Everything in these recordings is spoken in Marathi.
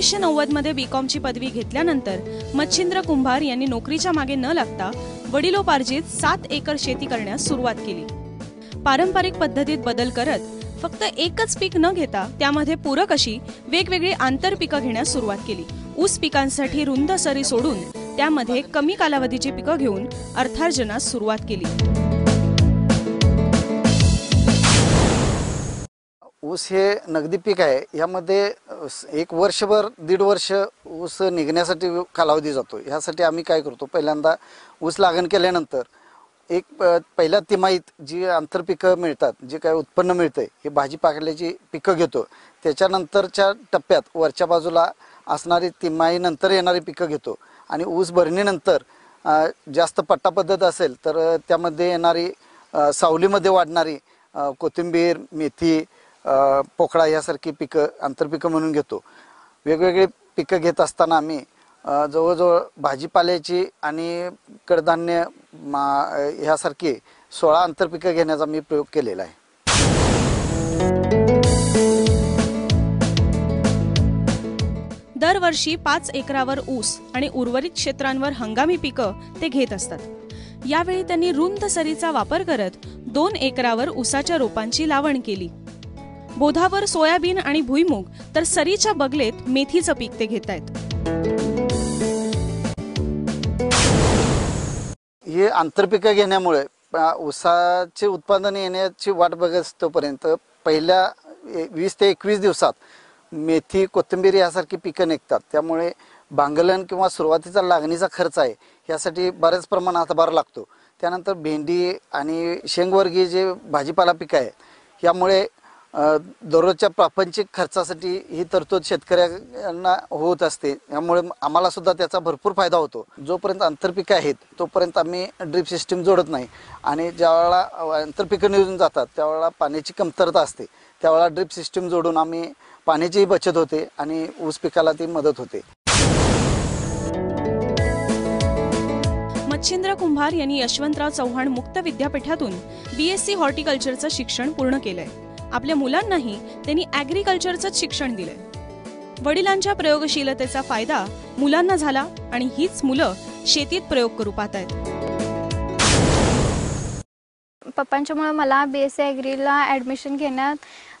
एकोणीसशे नव्वदमध्ये बी कॉमची पदवी घेतल्यानंतर मच्छिंद्र कुंभार यांनी नोकरीच्या मागे न लागता वडिलोपार्जित सात एकर शेती करण्यास सुरुवात केली. पारंपरिक पद्धतीत बदल करत फक्त एकच पीक न घेता त्यामध्ये पूरक अशी वेगवेगळी आंतरपिकं घेण्यास सुरुवात केली. ऊस पिकांसाठी रुंद सरी सोडून त्यामध्ये कमी कालावधीची पिकं घेऊन अर्थार्जनास सुरुवात केली. ऊस हे नगदी पीक आहे यामध्ये एक वर्षभर दीड वर्ष ऊस निघण्यासाठी कालावधी जातो. ह्यासाठी आम्ही काय करतो पहिल्यांदा ऊस लागण केल्यानंतर एक प- पहिल्या तिमाहीत जी आंतरपिकं मिळतात जे काय उत्पन्न मिळतंय हे भाजीपाल्याची पिकं घेतो. त्याच्यानंतरच्या टप्प्यात वरच्या बाजूला असणारी तिमाहीनंतर येणारी पिकं घेतो. आणि ऊस भरणीनंतर जास्त पट्टा पद्धत असेल तर त्यामध्ये येणारी सावलीमध्ये वाढणारी कोथिंबीर मेथी पोखळा पोकळा यासारखी पिकं आंतरपिकं म्हणून घेतो. वेगवेगळी पिकं घेत असताना आम्ही जवळजवळ भाजीपाल्याची आणि कडधान्य मा ह्यासारखी सोळा आंतरपिकं घेण्याचा मी प्रयोग केलेला आहे. दरवर्षी पाच एकरावर ऊस आणि उर्वरित क्षेत्रांवर हंगामी पिकं ते घेत असतात. यावेळी त्यांनी रुंद सरीचा वापर करत दोन एकरावर ऊसाच्या रोपांची लावण केली. बोधावर सोयाबीन आणि भुईमूग तर सरीच्या बगलेत मेथीचं पीक ते घेत आहेत हे आंतरपिकं घेण्यामुळे ऊसाचे उत्पादन येण्याची वाट बघत तोपर्यंत पहिल्या ए- वीस ते एकवीस दिवसात मेथी कोथिंबीर यासारखी पिकं निघतात. त्यामुळे भांगलन किंवा सुरुवातीचा लागणीचा खर्च आहे यासाठी बऱ्याच प्रमाणात हातभार लागतो. त्यानंतर भेंडी आणि शेंगवर्गीय जे भाजीपाला पिकं आहे यामुळे दररोजच्या प्रापंचिक खर्चासाठी ही तरतूद शेतकऱ्यांना होत असते. त्यामुळे आम्हाला सुद्धा त्याचा भरपूर फायदा होतो. जोपर्यंत आंतरपिकं आहेत तोपर्यंत आम्ही ड्रीप सिस्टीम जोडत नाही. आणि ज्यावेळेला आंतरपिकं निघून जातात त्यावेळेला पाण्याची कमतरता असते. त्यावेळेला ड्रीप सिस्टीम जोडून आम्ही पाण्याचीही बचत होते आणि ऊस पिकाला ती मदत होते. मच्छिंद्र कुंभार यांनी यशवंतराव चव्हाण मुक्त विद्यापीठातून बीएससी हॉर्टिकल्चरचं शिक्षण पूर्ण केलंय. आपल्या मुलांनाही त्यांनी ॲग्रिकल्चरचंच शिक्षण दिलंय. वडिलांच्या प्रयोगशीलतेचा फायदा मुलांना झाला आणि हीच मुलं शेतीत प्रयोग करू पाहत आहेत पप्पांच्यामुळं मला बी एस सी ॲग्रीला ॲडमिशन घेण्यात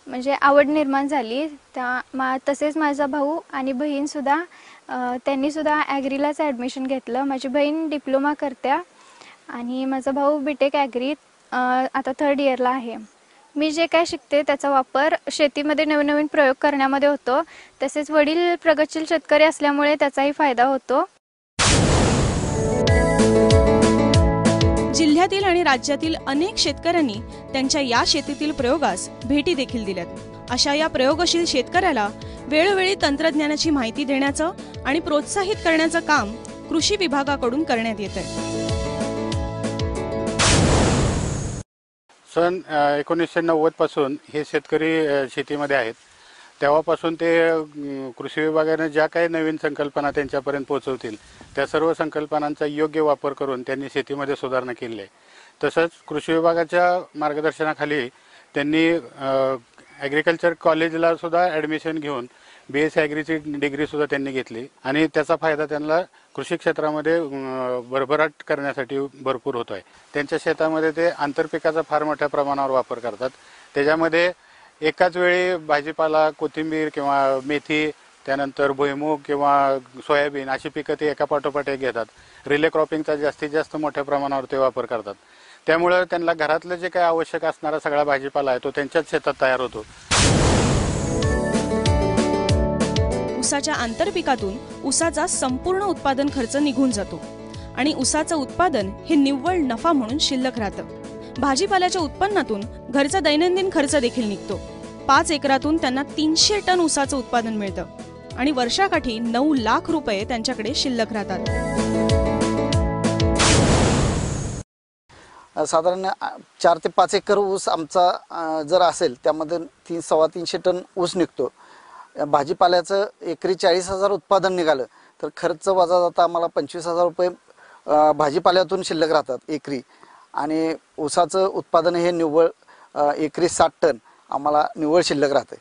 म्हणजे आवड निर्माण झाली. त्या मा तसेच माझा भाऊ आणि बहीणसुद्धा त्यांनीसुद्धा ॲग्रीलाच ॲडमिशन घेतलं. माझी बहीण डिप्लोमा करत्या आणि माझा भाऊ बी टेक ॲग्रीत आता थर्ड इयरला आहे. मी जे काय शिकते त्याचा वापर शेतीमध्ये नवनवीन प्रयोग करण्यामध्ये होतो. तसेच वडील प्रगतशील शेतकरी असल्यामुळे त्याचाही फायदा होतो. जिल्ह्यातील आणि राज्यातील अनेक शेतकऱ्यांनी त्यांच्या या शेतीतील प्रयोगास भेटी देखील दिल्यात. अशा या प्रयोगशील शेतकऱ्याला वेळोवेळी तंत्रज्ञानाची माहिती देण्याचं आणि प्रोत्साहित करण्याचं काम कृषी विभागाकडून करण्यात येत आहे सन एकोणीसशे नव्वदपासून हे शेतकरी शेतीमध्ये आहेत. तेव्हापासून ते कृषी विभागाने ज्या काही नवीन संकल्पना त्यांच्यापर्यंत पोहोचवतील त्या सर्व संकल्पनांचा योग्य वापर करून त्यांनी शेतीमध्ये सुधारणा केली आहे. तसंच कृषी विभागाच्या मार्गदर्शनाखाली त्यांनी ॲग्रिकल्चर कॉलेजला सुद्धा ॲडमिशन घेऊन बी एस ॲग्रीची डिग्री सुद्धा त्यांनी घेतली. आणि त्याचा फायदा त्यांना कृषी क्षेत्रामध्ये भरभराट करण्यासाठी भरपूर होतो आहे त्यांच्या शेतामध्ये ते आंतरपिकाचा फार मोठ्या प्रमाणावर वापर करतात. त्याच्यामध्ये एकाच वेळी भाजीपाला कोथिंबीर किंवा मेथी त्यानंतर भुईमूग किंवा सोयाबीन अशी पिकं ते एका पाठोपाठ एक घेतात. रिले क्रॉपिंगचा जास्तीत जास्त मोठ्या प्रमाणावर ते वापर करतात. त्यामुळं त्यांना घरातलं जे काही आवश्यक असणारा सगळा भाजीपाला आहे तो त्यांच्याच शेतात तयार होतो. ऊसाच्या आंतरपिकातून उसाचा संपूर्ण उत्पादन खर्च निघून जातो. आणि ऊसाचं उत्पादन हे निव्वळ नफा म्हणून शिल्लक राहतं. भाजीपाल्याच्या उत्पन्नातून घरचा दैनंदिन खर्च देखील निघतो. पाच एकरातून त्यांना तीनशे टन ऊसाचं उत्पादन मिळतं. आणि वर्षाकाठी नऊ लाख रुपये त्यांच्याकडे शिल्लक राहतात. साधारण चार ते पाच एकर ऊस आमचा जर असेल त्यामध्ये तीन सव्वा तीनशे टन ऊस निघतो. भाजीपाल्याचं एकरी चाळीस हजार उत्पादन निघालं. तर खर्च वजा जाता आम्हाला पंचवीस हजार रुपये भाजीपाल्यातून शिल्लक राहतात एकरी. आणि ऊसाचं उत्पादन हे निव्वळ एकरी साठ टन आम्हाला निव्वळ शिल्लक राहते.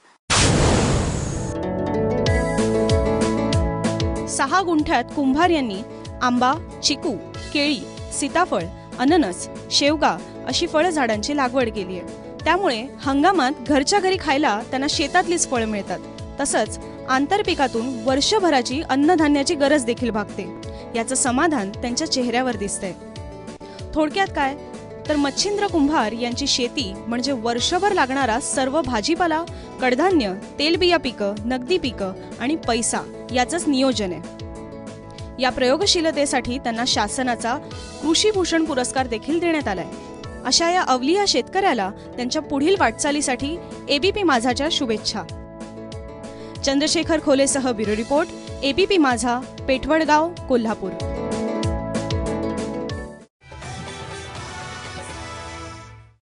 सहा गुंठ्यात कुंभार यांनी आंबा चिकू केळी सीताफळ अननस शेवगा अशी फळझाडांची लागवड केली आहे. त्यामुळे हंगामात घरच्या घरी खायला त्यांना शेतातलीच फळं मिळतात. तसंच आंतरपिकातून वर्षभराची अन्नधान्याची गरज देखील भागते. याचं समाधान त्यांच्या चेहऱ्यावर दिसतंय. थोडक्यात काय? तर मच्छिंद्र कुंभार यांची शेती म्हणजे वर्षभर लागणारा सर्व भाजीपाला कडधान्य तेलबिया पिकं नगदी पिकं आणि पैसा याचंच नियोजन आहे. या प्रयोगशीलतेसाठी त्यांना शासनाचा कृषीभूषण पुरस्कार देखील देण्यात आलाय. अशा या अवलिया शेतकऱ्याला त्यांच्या पुढील वाटचालीसाठी एबीपी माझाच्या शुभेच्छा. Chandrashekhar खोलेसह bureau report ABP Majha Pethvadgaon Kolhapur.